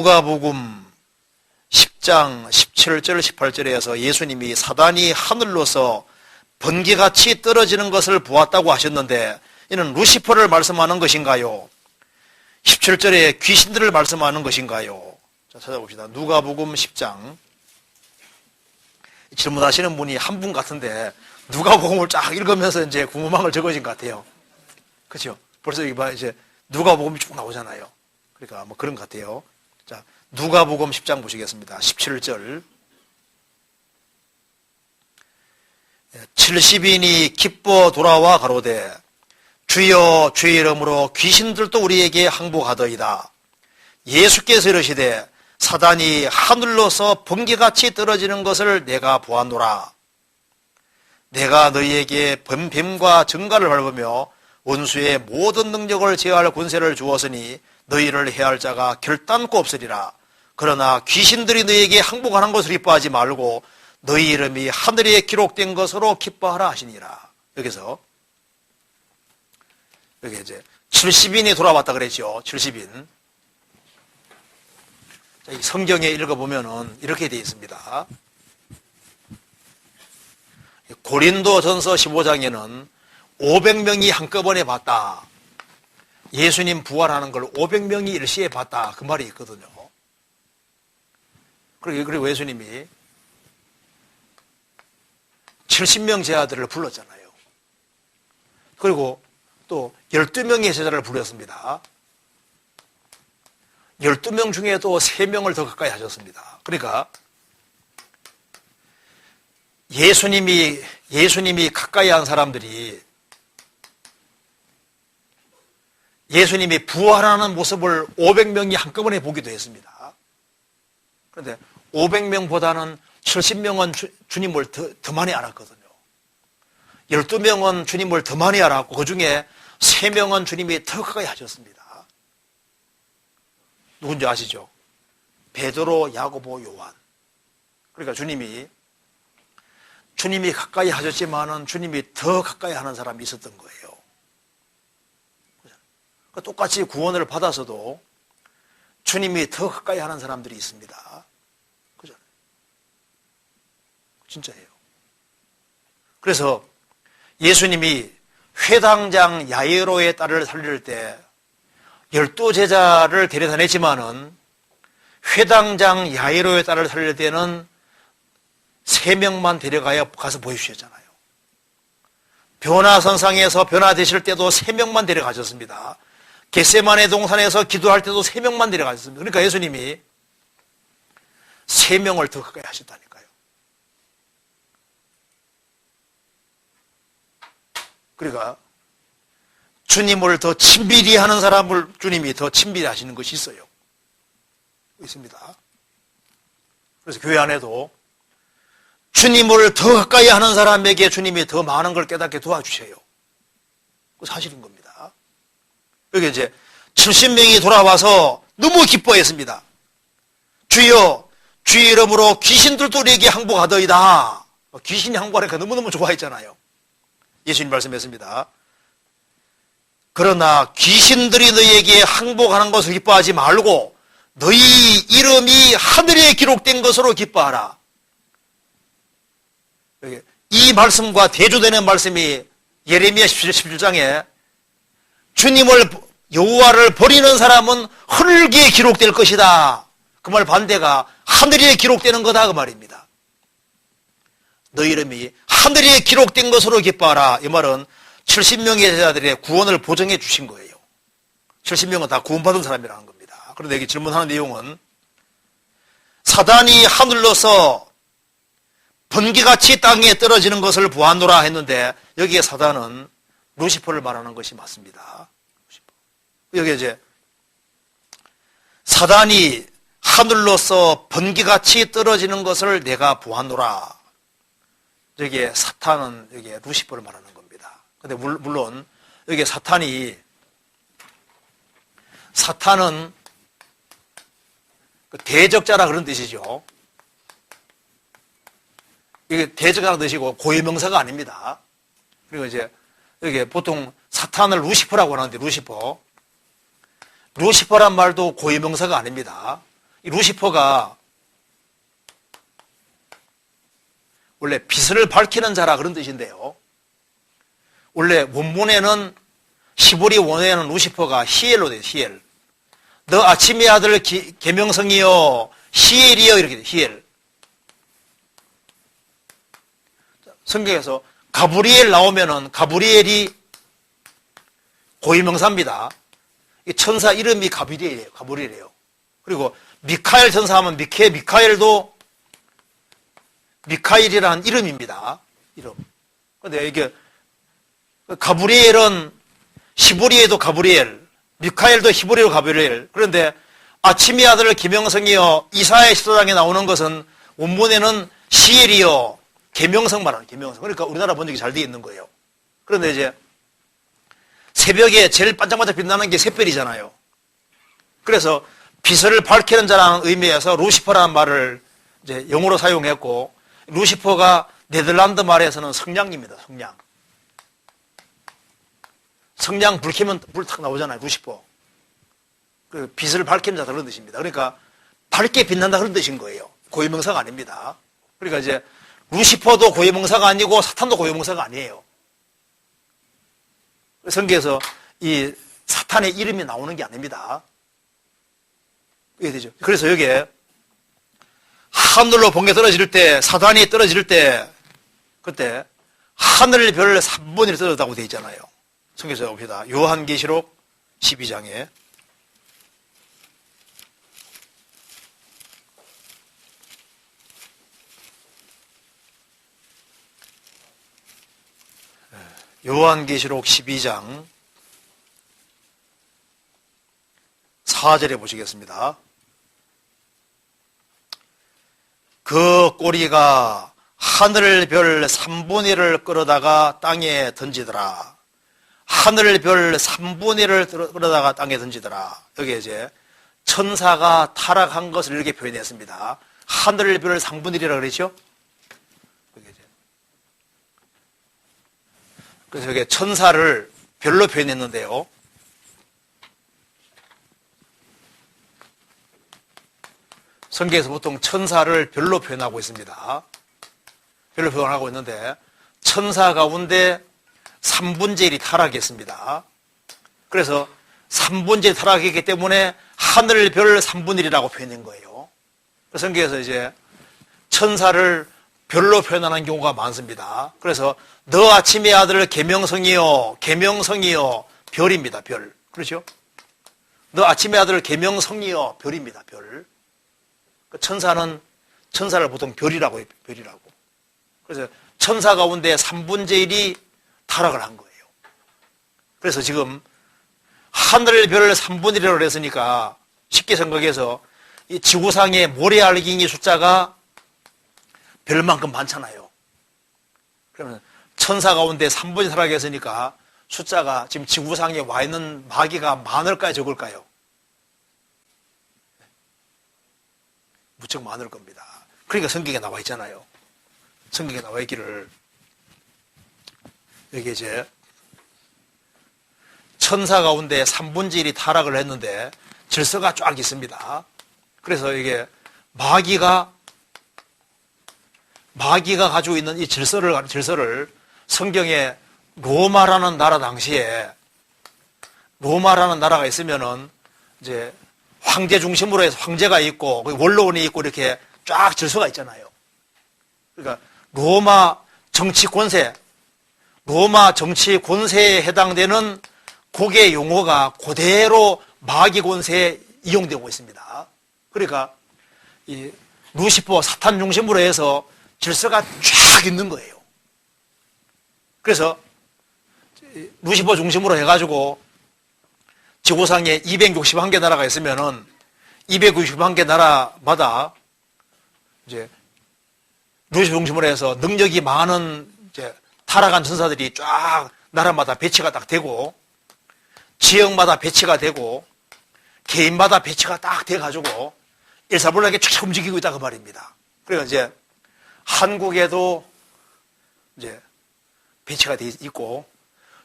누가복음 10장 17절 18절에서 예수님이 사단이 하늘로서 번개같이 떨어지는 것을 보았다고 하셨는데 이는 루시퍼를 말씀하는 것인가요? 17절에 귀신들을 말씀하는 것인가요? 자, 찾아봅시다. 누가복음 10장. 질문하시는 분이 한 분 같은데 누가복음을 쫙 읽으면서 이제 궁금한 걸 적어진 것 같아요. 그렇죠? 벌써 이제 누가복음이 쭉 나오잖아요. 그러니까 뭐 그런 것 같아요. 자, 누가복음 10장 보시겠습니다. 17절. 70인이 기뻐 돌아와 가로되 주여 주의 이름으로 귀신들도 우리에게 항복하더이다. 예수께서 이르시되 사단이 하늘로서 번개같이 떨어지는 것을 내가 보았노라. 내가 너희에게 범뱀과 증가를 밟으며 원수의 모든 능력을 제어할 권세를 주었으니 너희를 해할 자가 결단코 없으리라. 그러나 귀신들이 너희에게 항복하는 것을 기뻐하지 말고 너희 이름이 하늘에 기록된 것으로 기뻐하라 하시니라. 여기서 여기 이제 70인이 돌아왔다 그랬죠. 70인. 성경에 읽어보면은 이렇게 되어 있습니다. 고린도 전서 15장에는 500명이 한꺼번에 봤다. 예수님 부활하는 걸 500명이 일시에 봤다. 그 말이 있거든요. 그리고 예수님이 70명 제자들을 불렀잖아요. 그리고 또 12명의 제자를 불렀습니다. 12명 중에도 3명을 더 가까이 하셨습니다. 그러니까 예수님이, 예수님이 가까이 한 사람들이 예수님이 부활하는 모습을 500명이 한꺼번에 보기도 했습니다. 그런데 500명보다는 70명은 주, 주님을 더, 더 많이 알았거든요. 12명은 주님을 더 많이 알았고 그 중에 3명은 주님이 더 가까이 하셨습니다. 누군지 아시죠? 베드로, 야고보, 요한. 그러니까 주님이 주님이 가까이 하셨지만은 주님이 더 가까이 하는 사람이 있었던 거예요. 그러니까 똑같이 구원을 받아서도 주님이 더 가까이 하는 사람들이 있습니다. 그죠? 진짜예요. 그래서 예수님이 회당장 야이로의 딸을 살릴 때 열두 제자를 데려다녔지만은 회당장 야이로의 딸을 살릴 때는 세 명만 데려가야 가서 보여주셨잖아요. 변화선상에서 변화되실 때도 세 명만 데려가셨습니다. 겟세만의 동산에서 기도할 때도 세 명만 데려가셨습니다. 그러니까 예수님이 세 명을 더 가까이 하셨다니까요. 그러니까 주님을 더 친밀히 하는 사람을 주님이 더 친밀히 하시는 것이 있어요. 있습니다. 그래서 교회 안에도 주님을 더 가까이 하는 사람에게 주님이 더 많은 걸 깨닫게 도와주셔요. 그 사실인 겁니다. 여기 이제 70명이 돌아와서 너무 기뻐했습니다. 주여, 주의 이름으로 귀신들도 우리에게 항복하더이다. 귀신이 항복하니까 너무너무 좋아했잖아요. 예수님 말씀했습니다. 그러나 귀신들이 너희에게 항복하는 것을 기뻐하지 말고 너희 이름이 하늘에 기록된 것으로 기뻐하라. 이 말씀과 대조되는 말씀이 예레미야 17장에 주님을 여호와를 버리는 사람은 흙에 기록될 것이다. 그 말 반대가 하늘에 기록되는 거다 그 말입니다. 너희 이름이 하늘에 기록된 것으로 기뻐하라. 이 말은 70명의 제자들의 구원을 보정해 주신 거예요. 70명은 다 구원받은 사람이라는 겁니다. 그런데 여기 질문하는 내용은 사단이 하늘로서 번개같이 땅에 떨어지는 것을 보았노라 했는데 여기에 사단은 루시퍼를 말하는 것이 맞습니다. 여기 이제 사단이 하늘로서 번개같이 떨어지는 것을 내가 보았노라. 여기에 사탄은 여기에 루시퍼를 말하는 근데 물론 여기 사탄이 사탄은 그 대적자라 그런 뜻이죠. 이게 대적자라는 뜻이고 고유명사가 아닙니다. 그리고 이제 여기 보통 사탄을 루시퍼라고 하는데 루시퍼. 루시퍼란 말도 고유명사가 아닙니다. 루시퍼가 원래 빛을 밝히는 자라 그런 뜻인데요. 원래 원문에는 시보리 원에는 루시퍼가 히엘로 돼요. 히엘. 너 아침의 아들 기, 계명성이요 히엘이요 이렇게 돼. 히엘. 성경에서 가브리엘 나오면은 가브리엘이 고유명사입니다. 천사 이름이 가브리엘이에요. 가브리엘이에요. 그리고 미카엘 천사 하면 미케 미카엘도 미카엘이라는 이름입니다. 이름. 근데 이게 가브리엘은 히브리에도 가브리엘, 미카엘도 히브리로 가브리엘. 그런데 아침의 아들 김영성이요 이사의 시도장에 나오는 것은 원문에는 시엘이요 개명성 말하는 개명성. 그러니까 우리나라 번역이 잘 되어 있는 거예요. 그런데 이제 새벽에 제일 반짝반짝 빛나는 게 샛별이잖아요. 그래서 빛을 밝히는 자라는 의미에서 루시퍼라는 말을 이제 영어로 사용했고 루시퍼가 네덜란드 말에서는 성냥입니다. 성냥. 성냥 불 켜면 불 탁 나오잖아요. 90호. 그 빛을 밝히는 자다 그런 뜻입니다. 그러니까 밝게 빛난다 그런 뜻인 거예요. 고유명사가 아닙니다. 그러니까 이제 루시퍼도 고유명사가 아니고 사탄도 고유명사가 아니에요. 성경에서 이 사탄의 이름이 나오는 게 아닙니다. 이해되죠? 그래서 여기에 하늘로 번개 떨어질 때, 사단이 떨어질 때, 그때 하늘 별 3분이 떨어졌다고 되어 있잖아요. 성경에서 봅시다. 요한계시록 12장에 요한계시록 12장 4절에 보시겠습니다. 그 꼬리가 하늘 별 3분의 1을 끌어다가 땅에 던지더라. 하늘 별 3분의 1을 끌어다가 땅에 던지더라. 여기 이제 천사가 타락한 것을 이렇게 표현했습니다. 하늘 별 3분의 1이라고 그랬죠? 그래서 여기 천사를 별로 표현했는데요. 성경에서 보통 천사를 별로 표현하고 있습니다. 별로 표현하고 있는데 천사 가운데 3분의 1이 타락했습니다. 그래서 3분의 1이 타락했기 때문에 하늘 별 3분의 1이라고 표현한 거예요. 성경에서 이제 천사를 별로 표현하는 경우가 많습니다. 그래서 너 아침의 아들 계명성이요, 계명성이요, 별입니다. 별. 그렇죠? 너 아침의 아들 계명성이요, 별입니다. 별. 그 천사는 천사를 보통 별이라고 해요. 별이라고. 그래서 천사 가운데 3분의 1이 타락을 한 거예요. 그래서 지금 하늘 별 3분의 1이라고 했으니까 쉽게 생각해서 이 지구상의 모래 알갱이 숫자가 별만큼 많잖아요. 그러면 천사 가운데 3분이 살아계으니까 숫자가 지금 지구상에 와 있는 마귀가 많을까요, 적을까요? 무척 많을 겁니다. 그러니까 성경에 나와 있잖아요. 성경에 나와 있기를 여기 이제 천사 가운데 3분의 1이 타락을 했는데 질서가 쫙 있습니다. 그래서 이게 마귀가 마귀가 가지고 있는 이 질서를, 질서를 성경에 로마라는 나라 당시에 로마라는 나라가 있으면은 이제 황제 중심으로 해서 황제가 있고 원로원이 있고 이렇게 쫙 질서가 있잖아요. 그러니까 로마 정치 권세, 로마 정치 권세에 해당되는 국의 용어가 그대로 마귀 권세에 이용되고 있습니다. 그러니까 이 루시퍼 사탄 중심으로 해서 질서가 쫙 있는 거예요. 그래서 루시퍼 중심으로 해가지고 지구상에 261개 나라가 있으면은 291개 나라마다 이제 루시퍼 중심으로 해서 능력이 많은 이제 타락한 천사들이 쫙 나라마다 배치가 딱 되고 지역마다 배치가 되고 개인마다 배치가 딱 돼가지고 일사불란하게 쫙 움직이고 있다 그 말입니다. 그러니까 이제 한국에도 이제 배치가 돼 있고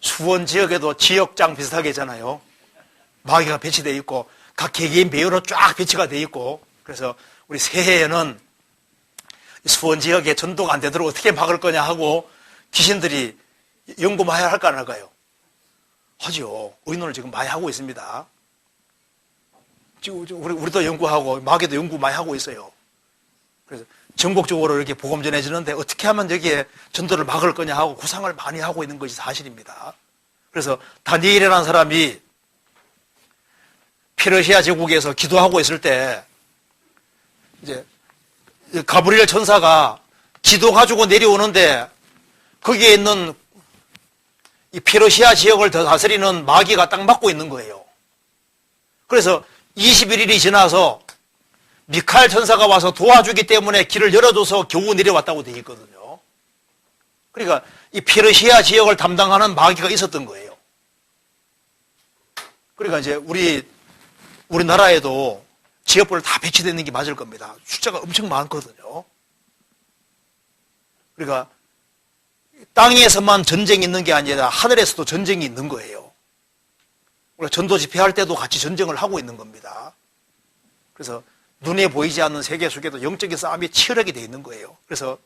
수원 지역에도 지역장 비슷하게 있잖아요. 마귀가 배치되어 있고 각 개개인 배우로 쫙 배치가 되어 있고 그래서 우리 새해에는 수원 지역에 전도가 안 되도록 어떻게 막을 거냐 하고 귀신들이 연구 많이 할까 안 할까요? 하죠. 의논을 지금 많이 하고 있습니다. 지금 우리, 우리도 연구하고 마귀도 연구 많이 하고 있어요. 그래서 전국적으로 이렇게 복음 전해지는데 어떻게 하면 여기에 전도를 막을 거냐 하고 구상을 많이 하고 있는 것이 사실입니다. 그래서 다니엘이라는 사람이 페르시아 제국에서 기도하고 있을 때 이제 가브리엘 천사가 기도 가지고 내려오는데 거기에 있는 이 페르시아 지역을 더 다스리는 마귀가 딱 막고 있는 거예요. 그래서 21일이 지나서 미칼 천사가 와서 도와주기 때문에 길을 열어줘서 겨우 내려왔다고 되어 있거든요. 그러니까 이 페르시아 지역을 담당하는 마귀가 있었던 거예요. 그러니까 이제 우리 우리나라에도 지역별 다 배치되어 있는 게 맞을 겁니다. 숫자가 엄청 많거든요. 그러니까 땅에서만 전쟁이 있는 게 아니라 하늘에서도 전쟁이 있는 거예요. 우리가 전도 집회할 때도 같이 전쟁을 하고 있는 겁니다. 그래서 눈에 보이지 않는 세계 속에도 영적인 싸움이 치열하게 돼 있는 거예요. 그래서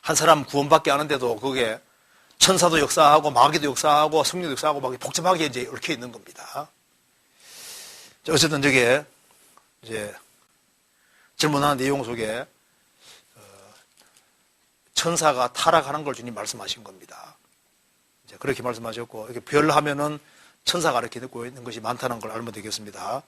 한 사람 구원받게 하는데도 그게 천사도 역사하고 마귀도 역사하고 성령도 역사하고 막 복잡하게 이제 얽혀 있는 겁니다. 어쨌든 저게 이제 질문하는 내용 속에 어, 천사가 타락하는 걸 주님 말씀하신 겁니다. 이제 그렇게 말씀하셨고 이렇게 별하면은 천사가 이렇게 듣고 있는 것이 많다는 걸 알면 되겠습니다.